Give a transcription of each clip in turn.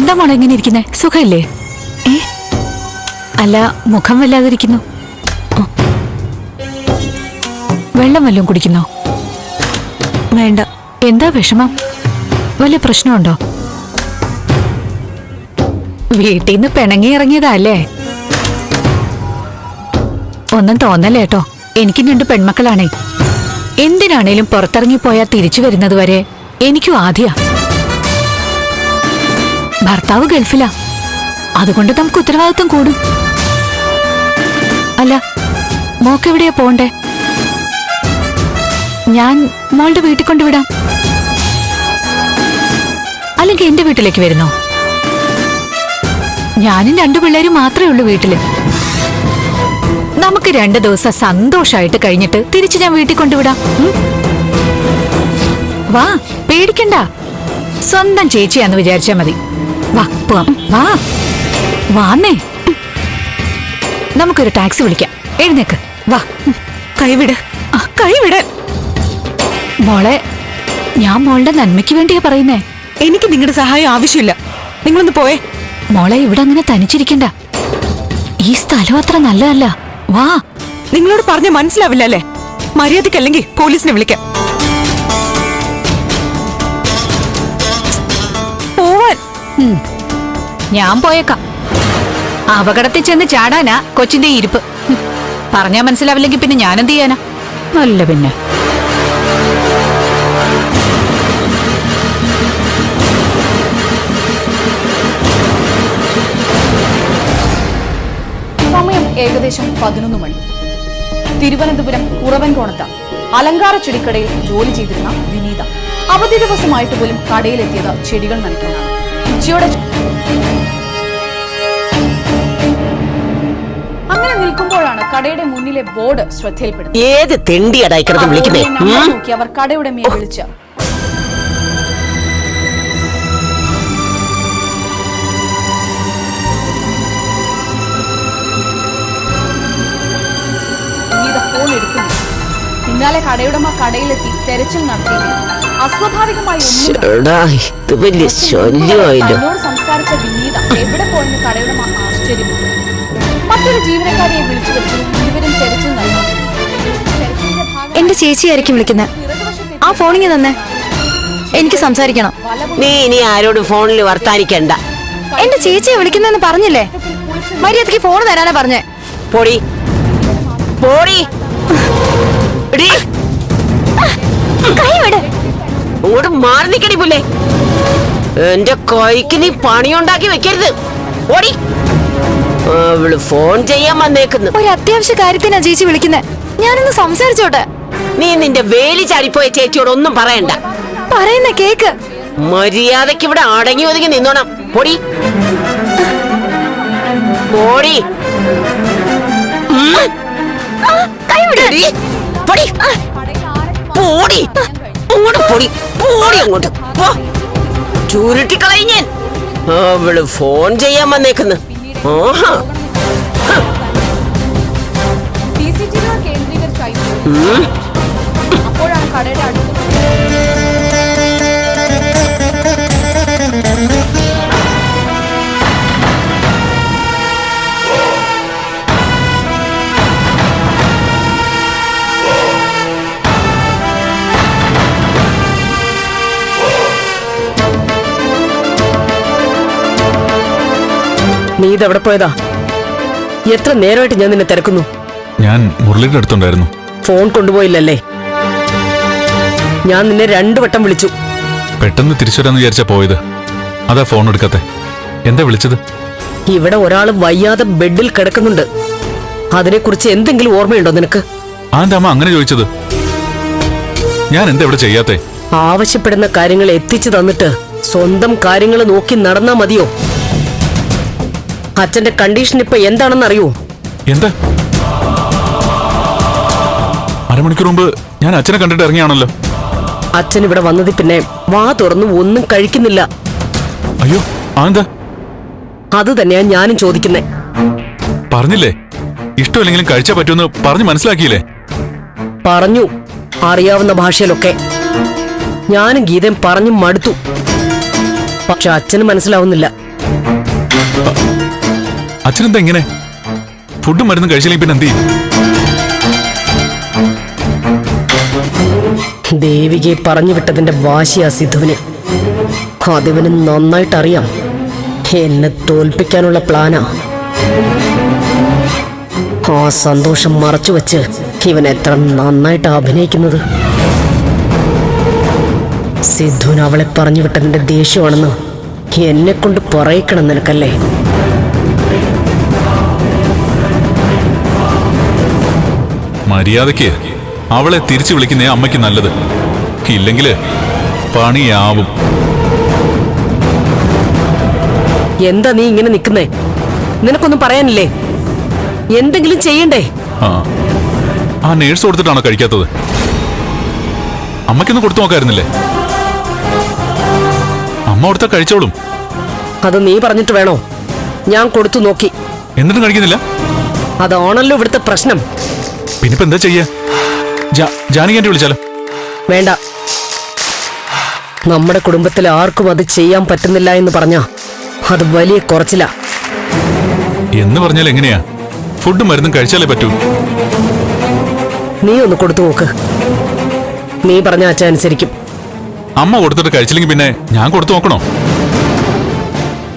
എന്താ മോളെ ഇങ്ങനെ ഇരിക്കുന്നേ? സുഖമില്ലേ? ഏ? അല്ല മുഖം വല്ലാതിരിക്കുന്നു. വെള്ളം വല്ലതും കുടിക്കുന്നോ? വേണ്ട. എന്താ വിഷമം? വല്ല പ്രശ്നമുണ്ടോ? വീട്ടിൽ നിന്ന് പിണങ്ങി ഇറങ്ങിയതാ അല്ലേ ഒന്നും തോന്നല്ലേട്ടോ എനിക്കും രണ്ട് പെൺമക്കളാണേ. എന്തിനാണേലും പുറത്തിറങ്ങിപ്പോയാൽ തിരിച്ചു വരുന്നത് വരെ എനിക്കും ആദ്യാ. ഭർത്താവ് ഗൾഫിലാ. അതുകൊണ്ട് നമുക്ക് ഉത്തരവാദിത്വം കൂടും. അല്ല മോക്കെവിടെയാ പോണ്ടേ? ഞാൻ മോളുടെ വീട്ടിൽ കൊണ്ടുവിടാം. അല്ലെങ്കിൽ എന്റെ വീട്ടിലേക്ക് വരുന്നോ? ഞാനും രണ്ടു പിള്ളേരും മാത്രമേ ഉള്ളൂ വീട്ടിൽ. നമുക്ക് രണ്ട് ദിവസം സന്തോഷായിട്ട് കഴിഞ്ഞിട്ട് തിരിച്ചു ഞാൻ വീട്ടിൽ കൊണ്ടുവിടാം. വാ പേടിക്കണ്ട. സ്വന്തം ചേച്ചിയാന്ന് വിചാരിച്ചാ മതി. വാ പോവാം വാ. വാന്നേ. നമുക്കൊരു ടാക്സി വിളിക്കാം. എഴുന്നേക്ക്. വാ. കൈവിട്. ആ, കൈവിട്. മോളെ ഞാൻ മോളുടെ നന്മയ്ക്ക് വേണ്ടിയാ പറയുന്നേ. എനിക്ക് നിങ്ങളുടെ സഹായം ആവശ്യമില്ല. നിങ്ങളൊന്ന് പോയേ മോളെ ഇവിടെ അങ്ങനെ തനിച്ചിരിക്കണ്ട. ഈ സ്ഥലം അത്ര നല്ലതല്ല. വാ. നിങ്ങളോട് പറഞ്ഞ മനസ്സിലാവില്ല അല്ലേ? മര്യാദക്കല്ലെങ്കിൽ പോലീസിനെ വിളിക്കാം. ഞാൻ പോയേക്കാം. അപകടത്തിൽ ചെന്ന് ചാടാനാ കൊച്ചിന്റെ ഇരിപ്പ്. പറഞ്ഞാ മനസ്സിലാവില്ലെങ്കിൽ പിന്നെ ഞാനെന്ത് ചെയ്യാനാ? അല്ല പിന്നെ. സമയം ഏകദേശം പതിനൊന്ന് മണി. തിരുവനന്തപുരം കുറവൻകോണത്ത് അലങ്കാര ചെടിക്കടയിൽ ജോലി ചെയ്തിരുന്ന വിനീത. അവധി ദിവസമായിട്ട് പോലും കടയിലെത്തിയത് ചെടികൾ നനയ്ക്കാനാണ്. ഉച്ചയോടെ അങ്ങനെ നിൽക്കുമ്പോഴാണ് കടയുടെ മുന്നിലെ ബോർഡ് ശ്രദ്ധയിൽപ്പെടുന്നത്. ഏത് തെണ്ടിയടാ ഇക്കടത്ത് വിളിക്കുന്നേ? നമ്പർ നോക്കി അവർ കടയുടമയെ വിളിച്ച്. ഫോൺ എടുക്കുന്നു. പിന്നാലെ കടയുടമ കടയിലെത്തി തെരച്ചിൽ നടത്തിയെങ്കിലും അസ്വാഭാവികമായി ചേച്ചി ആയിരിക്കും ഇത് വലിയ ശല്യമായില്ല. തന്നോട് സംസാരിച്ച വിനീത എവിടെ പോയെന്ന് കടയുടമ ആശ്ചര്യപ്പെട്ടു. മറ്റൊരു ജീവനക്കാരിയെ വിളിച്ചു വെച്ചു ഇരുവരും തെരച്ചിൽ നടന്നു തെരച്ചിലിന്റെ എന്റെ ചേച്ചിയായിരിക്കും വിളിക്കുന്നത് ആ ഫോണിങ് തന്നെ. എനിക്ക് സംസാരിക്കണം. നീ ഇനി ആരോടും ഫോണിൽ വർത്താനിക്കണ്ട. എന്റെ ചേച്ചിയെ വിളിക്കുന്നെന്ന് പറഞ്ഞില്ലേ? മര്യാദയ്ക്ക് ഫോൺ തരാനാ പറഞ്ഞേ. പോടി. പോടി. കൈ വിട്. അങ്ങോട്ട് മാറി നിക്കടി പുല്ലേ. എന്റെ കൈക്ക് നീ പണിയുണ്ടാക്കി വെക്കരുത്. ഓടി. അവൾ ഫോൺ ചെയ്യാൻ വന്നേക്കുന്നു. ഒരു അത്യാവശ്യ കാര്യത്തിനാ ചേച്ചി വിളിക്കുന്നത് ഞാനൊന്ന് സംസാരിച്ചോട്ടെ? നീ നിന്റെ വേലി ചാടിപ്പോയ ചേച്ചിയോട് ഒന്നും പറയണ്ട. പറയുന്ന കേക്ക്. മര്യാദയ്ക്ക് ഇവിടെ അടങ്ങി ഒതുങ്ങി നിന്നോണം. പൊടി. പൊടി. കൈ വിട് പൊടി. പോടി അങ്ങോട്ട് പൊടി പോടി അങ്ങോട്ട്. പോ ചുരുട്ടിക്കളയും ഞാൻ അവൾ ഫോൺ ചെയ്യാൻ വന്നേക്കുന്നു. ആഹാ. അപ്പോഴാണ് കടയുടെ അടുത്ത് നീ ഇതെവിടെ പോയതാ? എത്ര നേരമായിട്ട് ഞാൻ നിന്നെ തിരക്കുന്നു? ഞാൻ മുരളിയുടെ അടുത്തുണ്ടായിരുന്നു. ഫോൺ കൊണ്ടുപോയില്ലല്ലേ? ഞാൻ നിന്നെ രണ്ടു വട്ടം വിളിച്ചു. പെട്ടെന്ന് തിരിച്ചു വരാന്ന് വിചാരിച്ചാ പോയത്. അതാ ഫോൺ എടുക്കത്തെ. എന്താ വിളിച്ചത്? ഇവിടെ ഒരാൾ വയ്യാതെ ബെഡിൽ കിടക്കുന്നുണ്ട്. അതിനെക്കുറിച്ച് എന്തെങ്കിലും ഓർമ്മയുണ്ടോ നിനക്ക്? ആന്റെ അമ്മ അങ്ങനെ ചോദിച്ചത്. ഞാൻ എന്താ ഇവിടെ ചെയ്യാത്തെ? ആവശ്യപ്പെടുന്ന കാര്യങ്ങൾ എത്തിച്ചു തന്നിട്ട് സ്വന്തം കാര്യങ്ങൾ നോക്കി നടന്നാ മതിയോ? അച്ഛന്റെ കണ്ടീഷൻ ഇപ്പൊ എന്താണെന്ന് അറിയോ എന്താ? അരമണിക്കൂർ മുമ്പ് ഞാൻ അച്ഛനെ കണ്ടിട്ട് ഇറങ്ങിയാണല്ലോ. അച്ഛൻ ഇവിടെ വന്നതിൽ പിന്നെ വാ തുറന്നു ഒന്നും കഴിക്കുന്നില്ല. അയ്യോ ആന്താ അത് തന്നെയാ ഞാനും ചോദിക്കുന്നേ. പറഞ്ഞില്ലേ? ഇഷ്ടമില്ലെങ്കിലും കഴിച്ചാ പറ്റുമെന്ന് പറഞ്ഞു മനസ്സിലാക്കിയില്ലേ? പറഞ്ഞു. അറിയാവുന്ന ഭാഷയിലൊക്കെ. ഞാനും ഗീതയും പറഞ്ഞു മടുത്തു. പക്ഷെ അച്ഛന് മനസ്സിലാവുന്നില്ല. അച്ഛനെന്താ ഇങ്ങനെ? ഫുഡും മരുന്നും കഴിച്ചില്ലെങ്കിൽ പിന്നെ എന്ത് ചെയ്യും? ദേവികയെ പറഞ്ഞു വിട്ടതിന്റെ വാശിയാ സിദ്ധുവിന്. അതിവന് നന്നായിട്ട് അറിയാം എന്നെ തോൽപ്പിക്കാനുള്ള പ്ലാനാ. ആ സന്തോഷം മറച്ചു വെച്ച് ഇവൻ എത്ര നന്നായിട്ട് അഭിനയിക്കുന്നത്. സിദ്ധുവിന് അവളെ പറഞ്ഞു വിട്ടതിന്റെ ദേഷ്യമാണെന്ന് എന്നെ കൊണ്ട് പറയിക്കണം നിനക്കല്ലേ? മര്യാദയ്ക്ക് അവളെ തിരിച്ചു വിളിക്കുന്നേ അമ്മയ്ക്ക് നല്ലത്. ഇല്ലെങ്കിൽ പണിയാവും. എന്താ നീ ഇങ്ങനെ നിൽക്കുന്നേ നിനക്കൊന്നും പറയാനില്ലേ? എന്തെങ്കിലും ചെയ്യണ്ടേ? ആ. ആ നേഴ്സ് കൊടുത്തിട്ടാണോ കഴിക്കാത്തത്? അമ്മയ്ക്കൊന്ന് കൊടുത്തു നോക്കായിരുന്നില്ലേ? അമ്മ കൊടുത്താ കഴിച്ചോളും. അത് നീ പറഞ്ഞിട്ട് വേണോ? ഞാൻ കൊടുത്തു നോക്കി. എന്നിട്ടും കഴിക്കുന്നില്ല? അതാണല്ലോ ഇവിടുത്തെ പ്രശ്നം. പിന്നിപ്പോ എന്താ ചെയ്യാ? ജാനകി വിളിച്ചാലോ? വേണ്ട. നമ്മുടെ കുടുംബത്തിൽ ആർക്കും അത് ചെയ്യാൻ പറ്റുന്നില്ല എന്ന് പറഞ്ഞാ അത് വലിയ കുറച്ചില്ല എന്ന് പറഞ്ഞാൽ എങ്ങനെയാ? ഫുഡ് മരുന്നും കഴിച്ചാലേ പറ്റൂ. നീ ഒന്ന് കൊടുത്തു നോക്ക്. നീ പറഞ്ഞ അച്ഛൻ അനുസരിക്കും. അമ്മ കൊടുത്തിട്ട് കഴിച്ചില്ലെങ്കിൽ പിന്നെ ഞാൻ കൊടുത്തു നോക്കണോ?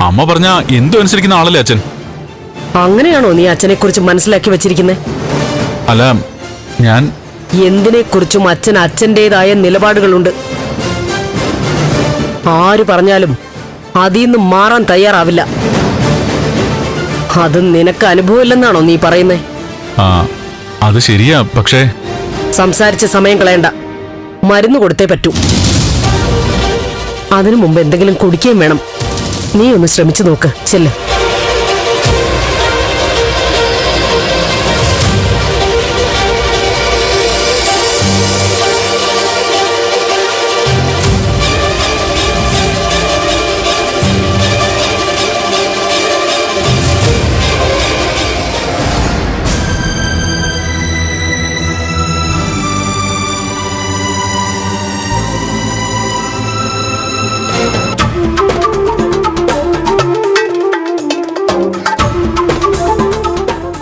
അമ്മ പറഞ്ഞ എന്തും അനുസരിക്കുന്ന ആളല്ലേ അച്ഛൻ? അങ്ങനെയാണോ നീ അച്ഛനെ കുറിച്ച് മനസ്സിലാക്കി വെച്ചിരിക്കുന്നത് അല്ല ഞാൻ എന്തിനെക്കുറിച്ചും അച്ഛൻ അച്ഛന്റെതായ നിലപാടുകളുണ്ട്. ആര് പറഞ്ഞാലും അതിൽ നിന്ന് മാറാൻ തയ്യാറാവില്ല. അത് നിനക്ക് അനുഭവമില്ലെന്നാണോ നീ പറയുന്നേ? ആ അത് ശരിയാ പക്ഷേ സംസാരിച്ച സമയം കളയണ്ട. മരുന്ന് കൊടുത്തേ പറ്റൂ. അതിനു മുമ്പ് എന്തെങ്കിലും കുടിക്കുകയും വേണം. നീ ഒന്ന് ശ്രമിച്ചു നോക്ക് ചെല്ല്.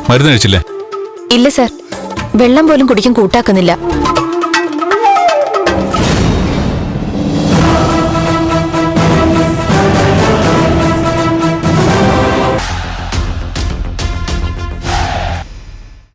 മരുന്ന് കഴിച്ചില്ലേ? ഇല്ല സർ. വെള്ളം പോലും കുടിക്കാൻ കൂട്ടാക്കുന്നില്ല.